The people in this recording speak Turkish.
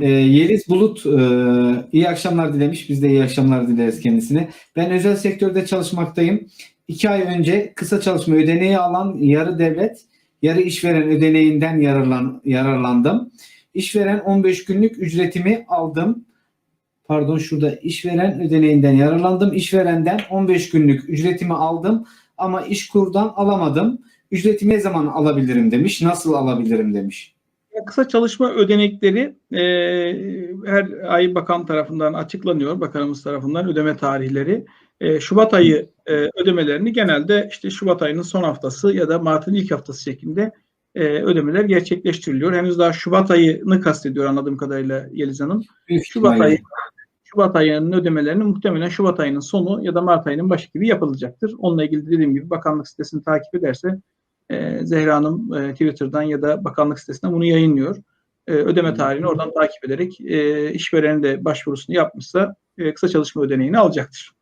Ee, Yeliz Bulut e, iyi akşamlar dilemiş. Biz de iyi akşamlar dileriz kendisine. Ben özel sektörde çalışmaktayım. İki ay önce kısa çalışma ödeneği alan yarı devlet, yarı işveren ödeneğinden yararlan, yararlandım. İşveren 15 günlük ücretimi aldım. Pardon şurada işveren ödeneğinden yararlandım. İşverenden 15 günlük ücretimi aldım ama işkurdan alamadım. Ücretimi ne zaman alabilirim demiş. Nasıl alabilirim demiş. Kısa çalışma ödenekleri e, her ay bakan tarafından açıklanıyor. Bakanımız tarafından ödeme tarihleri. E, Şubat ayı e, ödemelerini genelde işte Şubat ayının son haftası ya da Mart'ın ilk haftası şeklinde e, ödemeler gerçekleştiriliyor. Henüz daha Şubat ayını kastediyor anladığım kadarıyla Yeliz Hanım. Şubat ayı Şubat ayının ödemelerini muhtemelen Şubat ayının sonu ya da Mart ayının başı gibi yapılacaktır. Onunla ilgili dediğim gibi bakanlık sitesini takip ederse e, Zehra Hanım e, Twitter'dan ya da bakanlık sitesinden bunu yayınlıyor. E, ödeme tarihini oradan takip ederek e, işverenin de başvurusunu yapmışsa e, kısa çalışma ödeneğini alacaktır.